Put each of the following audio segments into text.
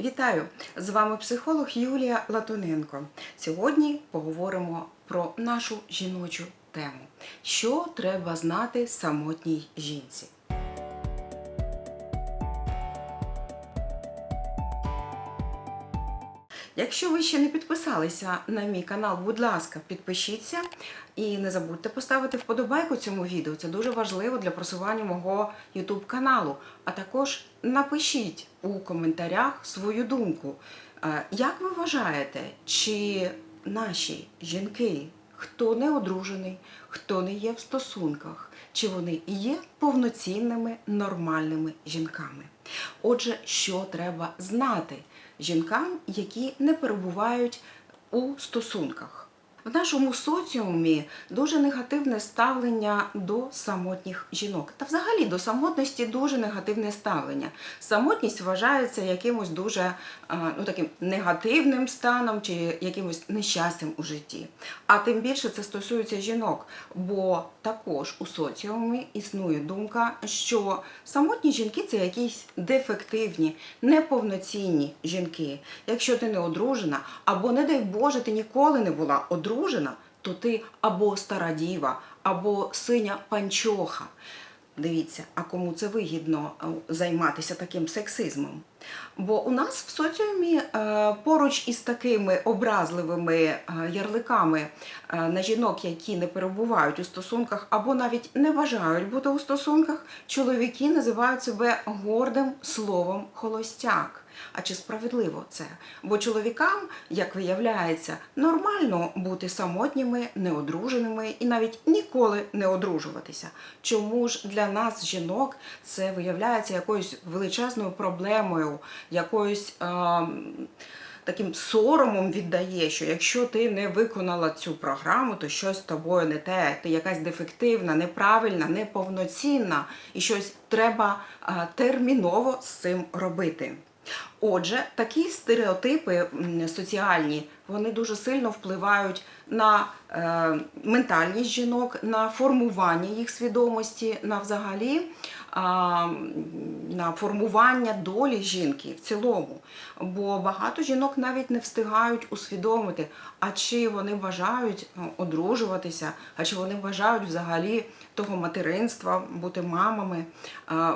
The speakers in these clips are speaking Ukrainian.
Вітаю! З вами психолог Юлія Латуненко. Сьогодні поговоримо про нашу жіночу тему. Що треба знати самотній жінці? Якщо ви ще не підписалися на мій канал, будь ласка, підпишіться і не забудьте поставити вподобайку цьому відео. Це дуже важливо для просування мого YouTube каналу. А також напишіть у коментарях свою думку. Е, Як ви вважаєте, чи наші жінки, хто не одружений, хто не є в стосунках, чи вони є повноцінними нормальними жінками? Отже, що треба знати жінкам, які не перебувають у стосунках? В нашому соціумі дуже негативне ставлення до самотніх жінок. Та взагалі до самотності дуже негативне ставлення. Самотність вважається якимось дуже ну, таким негативним станом чи якимось нещастям у житті. А тим більше це стосується жінок, бо також у соціумі існує думка, що самотні жінки це якісь дефективні, неповноцінні жінки. Якщо ти не одружена, або, не дай Боже, ти ніколи не була одружена, то ти або стара діва, або синя панчоха. Дивіться, а кому це вигідно е, займатися таким сексизмом? Бо у нас в соціумі е, поруч із такими образливими е, ярликами е, на жінок, які не перебувають у стосунках або навіть не бажають бути у стосунках, чоловіки називають себе гордим словом холостяк. А чи справедливо це? Бо чоловікам, як виявляється, нормально бути самотніми, неодруженими і навіть ніколи не одружуватися. Чому ж для нас, жінок, це виявляється якоюсь величезною проблемою, якоюсь. ем, Таким соромом віддає, що якщо ти не виконала цю програму, то щось з тобою не те, ти якась дефективна, неправильна, неповноцінна, і щось треба е, терміново з цим робити. Отже, такі стереотипи соціальні вони дуже сильно впливають на е, ментальність жінок, на формування їх свідомості, на взагалі а, на формування долі жінки в цілому. Бо багато жінок навіть не встигають усвідомити, а чи вони бажають ну, одружуватися, а чи вони бажають взагалі того материнства, бути мамами.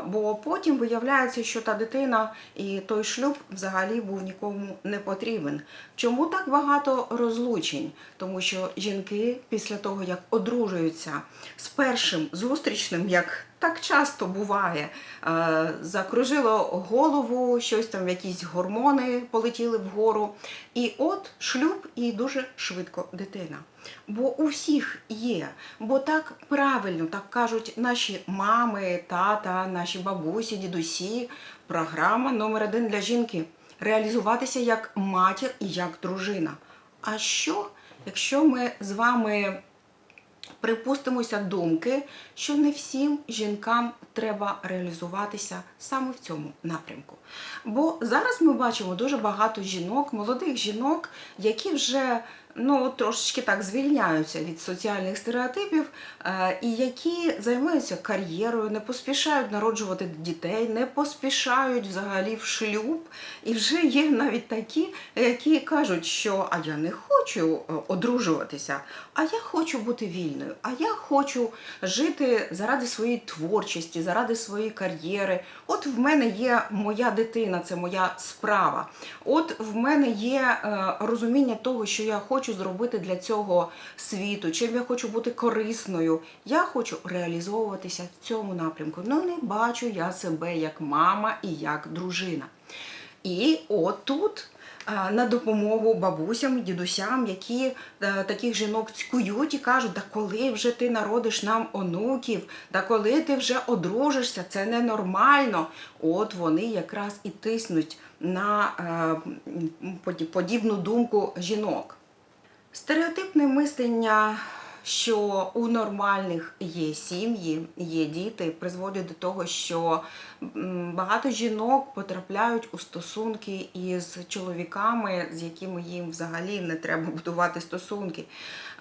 Бо потім виявляється, що та дитина і той шлюб взагалі був нікому не потрібен. Чому так багато розлучень? Тому що жінки після того, як одружуються з першим зустрічним, як так часто буває, е, закружило голову, щось там, якісь гормони полетіли вгору. І от шлюб і дуже швидко дитина. Бо у всіх є, бо так правильно, так кажуть наші мами, тата, наші бабусі, дідусі. Програма номер один для жінки реалізуватися як матір і як дружина. А що, якщо ми з вами припустимося думки, що не всім жінкам треба реалізуватися саме в цьому напрямку. Бо зараз ми бачимо дуже багато жінок, молодих жінок, які вже ну, трошечки так звільняються від соціальних стереотипів, е, і які займаються кар'єрою, не поспішають народжувати дітей, не поспішають взагалі в шлюб. І вже є навіть такі, які кажуть, що а я не хочу е, одружуватися, а я хочу бути вільною, а я хочу жити заради своєї творчості, заради своєї кар'єри. От в мене є моя дитина, це моя справа. От в мене є е, розуміння того, що я хочу зробити для цього світу, чим я хочу бути корисною. Я хочу реалізовуватися в цьому напрямку. Ну не бачу я себе як мама і як дружина. І от тут а, на допомогу бабусям, дідусям, які е, таких жінок цькують і кажуть, да коли вже ти народиш нам онуків, да коли ти вже одружишся, це ненормально. От вони якраз і тиснуть на е, подібну думку жінок. Стереотипне мислення що у нормальних є сім'ї, є діти, призводить до того, що багато жінок потрапляють у стосунки із чоловіками, з якими їм взагалі не треба будувати стосунки.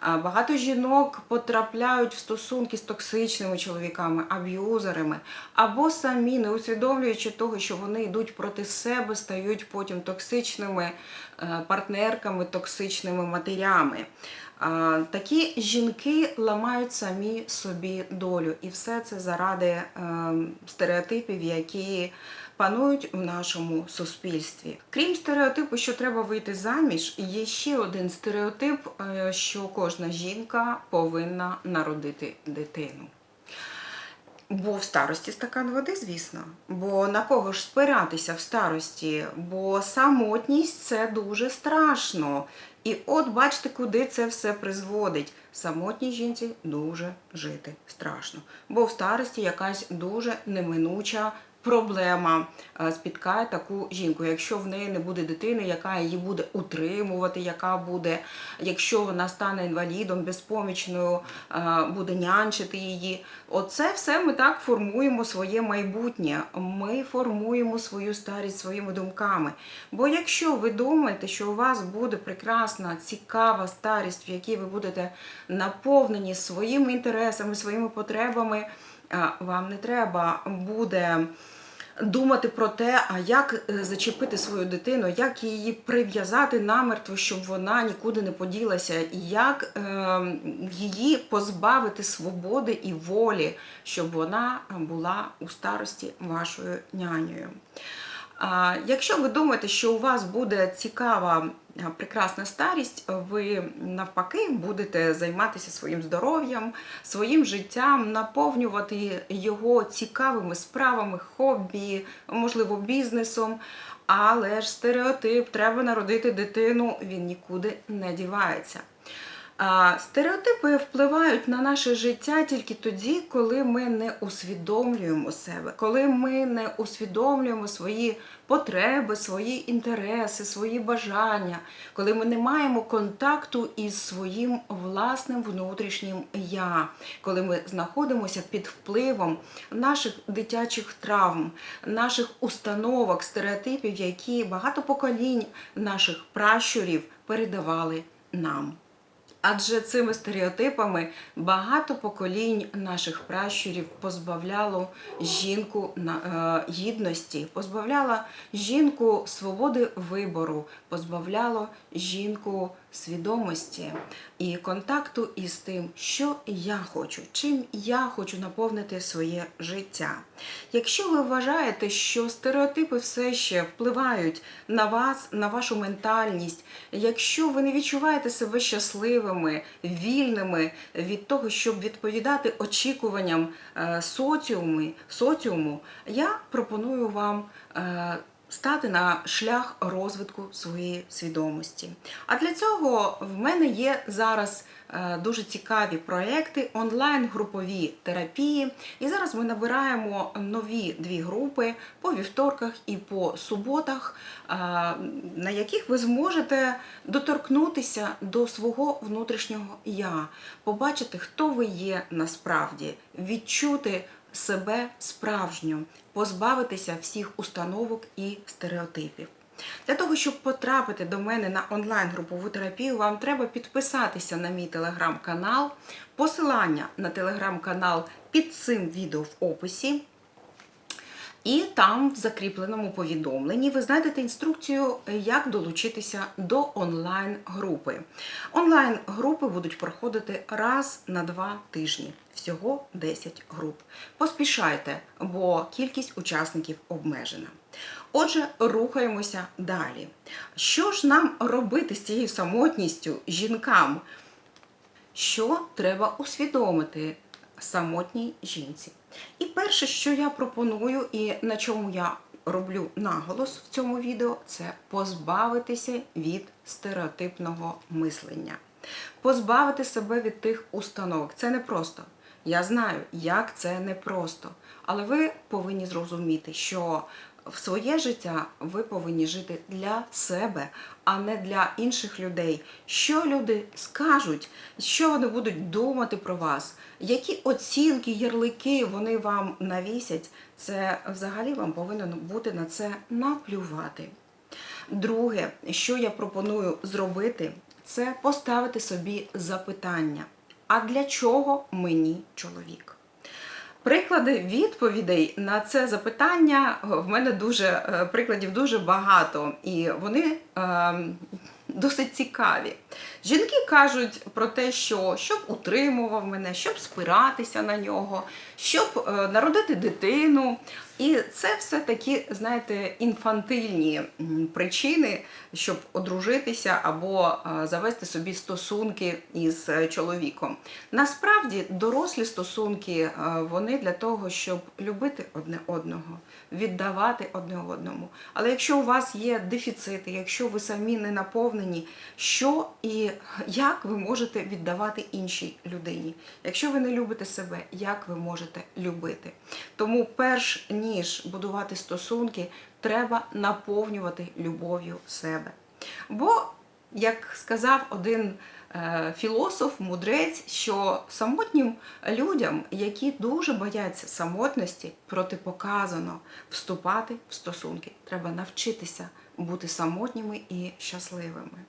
Багато жінок потрапляють в стосунки з токсичними чоловіками, аб'юзерами, або самі, не усвідомлюючи того, що вони йдуть проти себе, стають потім токсичними е, партнерками, токсичними матерями. Такі жінки ламають самі собі долю, і все це заради е, стереотипів, які панують в нашому суспільстві. Крім стереотипу, що треба вийти заміж, є ще один стереотип, е, що кожна жінка повинна народити дитину. Бо в старості стакан води, звісно. Бо на кого ж спиратися в старості? Бо самотність це дуже страшно. І от бачите, куди це все призводить. Самотній жінці дуже жити страшно. Бо в старості якась дуже неминуча проблема е, спіткає таку жінку. Якщо в неї не буде дитини, яка її буде утримувати, яка буде, якщо вона стане інвалідом, безпомічною, е, буде нянчити її. Оце все ми так формуємо своє майбутнє. Ми формуємо свою старість своїми думками. Бо якщо ви думаєте, що у вас буде прекрасна, цікава старість, в якій ви будете наповнені своїми інтересами, своїми потребами, вам не треба буде думати про те, а як е, зачепити свою дитину, як її прив'язати намертво, щоб вона нікуди не поділася, і як е, її позбавити свободи і волі, щоб вона була у старості вашою нянею. Якщо ви думаєте, що у вас буде цікава, прекрасна старість, ви навпаки будете займатися своїм здоров'ям, своїм життям, наповнювати його цікавими справами, хобі, можливо, бізнесом. Але ж стереотип треба народити дитину, він нікуди не дівається. Стереотипи впливають на наше життя тільки тоді, коли ми не усвідомлюємо себе, коли ми не усвідомлюємо свої потреби, свої інтереси, свої бажання, коли ми не маємо контакту із своїм власним внутрішнім я, коли ми знаходимося під впливом наших дитячих травм, наших установок, стереотипів, які багато поколінь наших пращурів передавали нам. Адже цими стереотипами багато поколінь наших пращурів позбавляло жінку е, гідності, позбавляло жінку свободи вибору, позбавляло жінку свідомості і контакту із тим, що я хочу, чим я хочу наповнити своє життя. Якщо ви вважаєте, що стереотипи все ще впливають на вас, на вашу ментальність, якщо ви не відчуваєте себе щасливими, вільними від того, щоб відповідати очікуванням е, соціуму, соціуму, я пропоную вам. Стати на шлях розвитку своєї свідомості. А для цього в мене є зараз е, дуже цікаві проекти, онлайн-групові терапії. І зараз ми набираємо нові дві групи по вівторках і по суботах, е, на яких ви зможете доторкнутися до свого внутрішнього я, побачити, хто ви є насправді, відчути себе справжньо, позбавитися всіх установок і стереотипів. Для того, щоб потрапити до мене на онлайн-групову терапію, вам треба підписатися на мій телеграм-канал. Посилання на телеграм-канал під цим відео в описі. І там в закріпленому повідомленні ви знайдете інструкцію, як долучитися до онлайн-групи. Онлайн-групи будуть проходити раз на два тижні, всього 10 груп. Поспішайте, бо кількість учасників обмежена. Отже, рухаємося далі. Що ж нам робити з цією самотністю жінкам? Що треба усвідомити самотній жінці? І перше, що я пропоную, і на чому я роблю наголос в цьому відео, це позбавитися від стереотипного мислення, позбавити себе від тих установок. Це непросто. Я знаю, як це непросто. Але ви повинні зрозуміти, що В своє життя ви повинні жити для себе, а не для інших людей. Що люди скажуть, що вони будуть думати про вас, які оцінки, ярлики вони вам навісять, це взагалі вам повинно бути на це наплювати. Друге, що я пропоную зробити, це поставити собі запитання: а для чого мені чоловік? Приклади відповідей на це запитання в мене дуже е, прикладів дуже багато, і вони е, досить цікаві. Жінки кажуть про те, що щоб утримував мене, щоб спиратися на нього, щоб е, народити дитину. І це все такі, знаєте, інфантильні причини, щоб одружитися або е, завести собі стосунки із е, чоловіком. Насправді дорослі стосунки вони для того, щоб любити одне одного, віддавати одне одному. Але якщо у вас є дефіцити, якщо ви самі не наповнені, що і як ви можете віддавати іншій людині? Якщо ви не любите себе, як ви можете любити? Тому, перш ніж будувати стосунки, треба наповнювати любов'ю себе. Бо, як сказав один е, філософ, мудрець, що самотнім людям, які дуже бояться самотності, протипоказано вступати в стосунки. Треба навчитися бути самотніми і щасливими.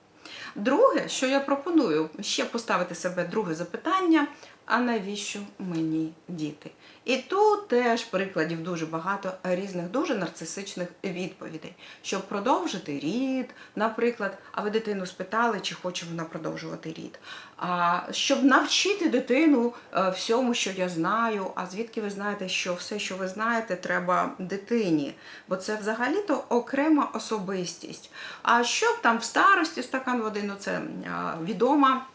Друге, що я пропоную, ще поставити себе друге запитання: а навіщо мені діти? І тут теж прикладів дуже багато різних, дуже нарцисичних відповідей. Щоб продовжити рід, наприклад, а ви дитину спитали, чи хоче вона продовжувати рід. А, щоб навчити дитину е, всьому, що я знаю, а звідки ви знаєте, що все, що ви знаєте, треба дитині, бо це взагалі-то окрема особистість. А щоб там в старості стакан води, ну це відома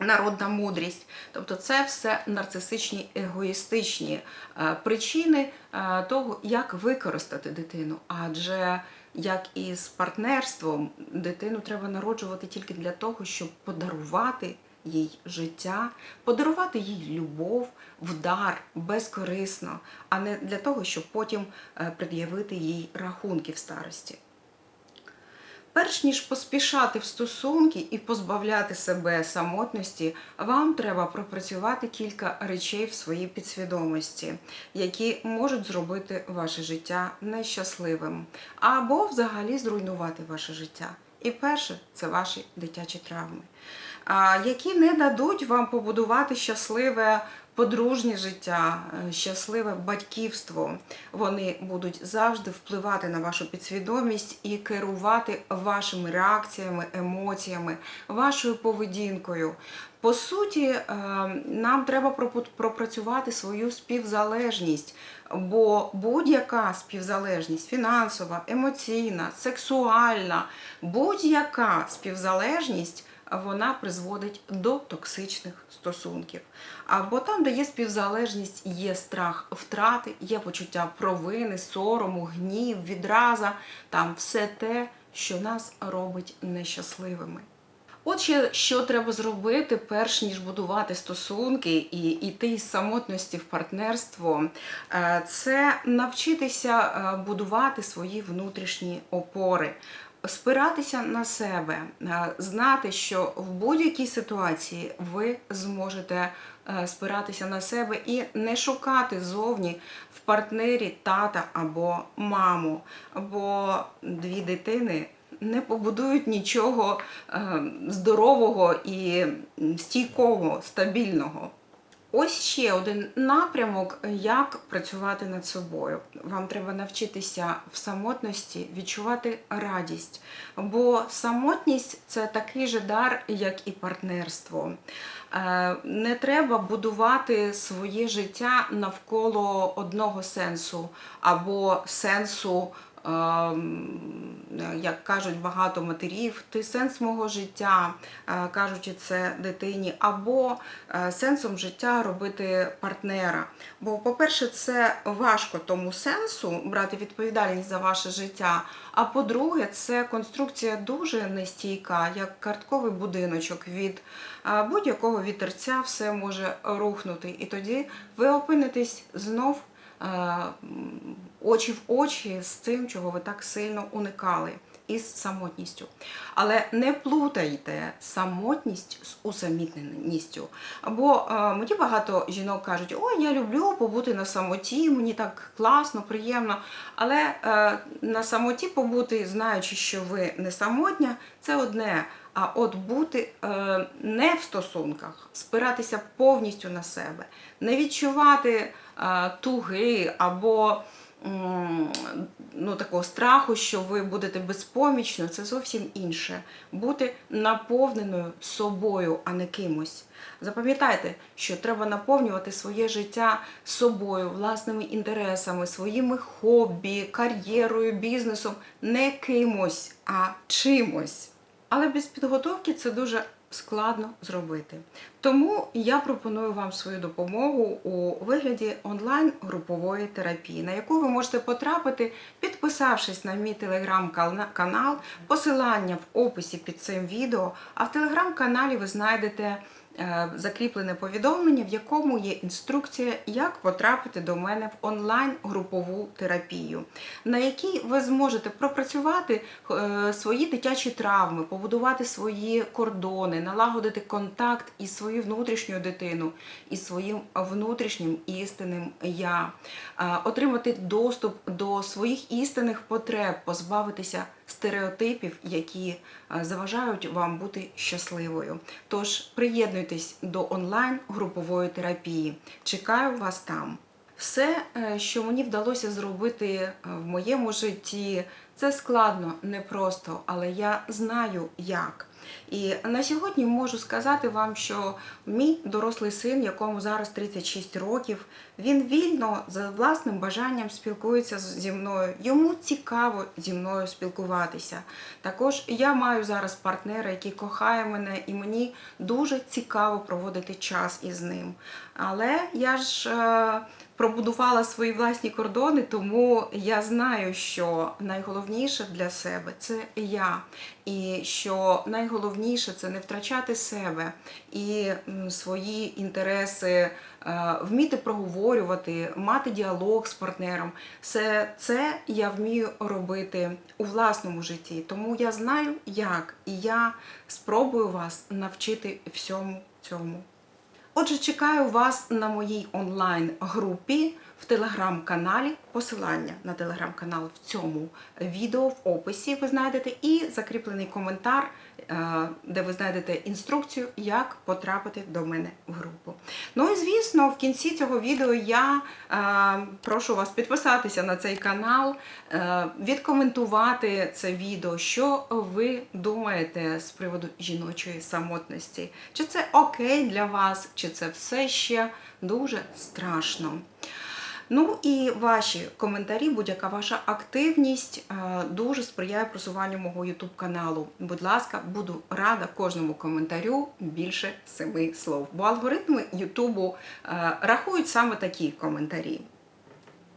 народна мудрість. Тобто це все нарцисичні, егоїстичні е, причини е, того, як використати дитину. Адже як і з партнерством, дитину треба народжувати тільки для того, щоб подарувати їй життя, подарувати їй любов, вдар безкорисно, а не для того, щоб потім е, пред'явити їй рахунки в старості. Перш ніж поспішати в стосунки і позбавляти себе самотності, вам треба пропрацювати кілька речей в своїй підсвідомості, які можуть зробити ваше життя нещасливим або взагалі зруйнувати ваше життя. І перше це ваші дитячі травми, які не дадуть вам побудувати щасливе подружнє життя, е, щасливе батьківство. Вони будуть завжди впливати на вашу підсвідомість і керувати вашими реакціями, емоціями, вашою поведінкою. По суті, е, нам треба пропрацювати свою співзалежність, бо будь-яка співзалежність фінансова, емоційна, сексуальна, будь-яка співзалежність вона призводить до токсичних стосунків. Або там, де є співзалежність, є страх втрати, є почуття провини, сорому, гнів, відраза, там все те, що нас робить нещасливими. От ще що треба зробити, перш ніж будувати стосунки і йти із самотності в партнерство, Е, це навчитися е, будувати свої внутрішні опори. Спиратися на себе, е, знати, що в будь-якій ситуації ви зможете спиратися на себе і не шукати зовні в партнері тата або маму, бо дві дитини не побудують нічого е, здорового і стійкого, стабільного. Ось ще один напрямок, як працювати над собою. Вам треба навчитися в самотності відчувати радість, бо самотність це такий же дар, як і партнерство. Е, Не треба будувати своє життя навколо одного сенсу або сенсу. Ем, Як кажуть багато матерів, ти сенс мого життя, е, кажучи це дитині, або е, сенсом життя робити партнера. Бо, по-перше, це важко тому сенсу брати відповідальність за ваше життя. А по-друге, це конструкція дуже нестійка, як картковий будиночок від е, будь-якого вітерця все може рухнути. І тоді ви опинитесь знов е, очі в очі з тим, чого ви так сильно уникали. Із самотністю. Але не плутайте самотність з усамітненістю. Бо е, мені багато жінок кажуть, ой, я люблю побути на самоті, мені так класно, приємно. Але е, на самоті побути, знаючи, що ви не самотня, це одне. А от бути е, не в стосунках, спиратися повністю на себе, не відчувати е, туги або ну, такого страху, що ви будете безпомічною, це зовсім інше. Бути наповненою собою, а не кимось. Запам'ятайте, що треба наповнювати своє життя собою, власними інтересами, своїми хобі, кар'єрою, бізнесом, не кимось, а чимось. Але без підготовки це дуже складно зробити. Тому я пропоную вам свою допомогу у вигляді онлайн-групової терапії, на яку ви можете потрапити, підписавшись на мій телеграм-канал, посилання в описі під цим відео. А в телеграм-каналі ви знайдете закріплене повідомлення, в якому є інструкція, як потрапити до мене в онлайн-групову терапію, на якій ви зможете пропрацювати е, свої дитячі травми, побудувати свої кордони, налагодити контакт із своєю внутрішньою дитиною, із своїм внутрішнім істинним я, е, отримати доступ до своїх істинних потреб, позбавитися стереотипів, які е, заважають вам бути щасливою. Тож приєднуйтесь до онлайн групової терапії. Чекаю вас там. Все, е, що мені вдалося зробити е, в моєму житті, це складно, непросто, але я знаю як. І на сьогодні можу сказати вам, що мій дорослий син, якому зараз 36 років, він вільно за власним бажанням спілкується зі мною. Йому цікаво зі мною спілкуватися. Також я маю зараз партнера, який кохає мене, і мені дуже цікаво проводити час із ним. Але я ж е, пробудувала свої власні кордони, тому я знаю, що найголовніше для себе це я. І що найголовніше це не втрачати себе і свої інтереси, е, вміти проговорювати, мати діалог з партнером. Все це я вмію робити у власному житті. Тому я знаю як, і я спробую вас навчити всьому цьому. Отже, чекаю вас на моїй онлайн-групі в телеграм-каналі. Посилання на телеграм-канал в цьому відео в описі ви знайдете і закріплений коментар, де ви знайдете інструкцію, як потрапити до мене в групу. Ну і звісно, в кінці цього відео я е, прошу вас підписатися на цей канал, е, відкоментувати це відео, що ви думаєте з приводу жіночої самотності. Чи це окей для вас, чи це все ще дуже страшно. Ну і ваші коментарі, будь-яка ваша активність е, дуже сприяє просуванню мого YouTube каналу. Будь ласка, буду рада кожному коментарю більше семи слов. Бо алгоритми Ютубу е, рахують саме такі коментарі.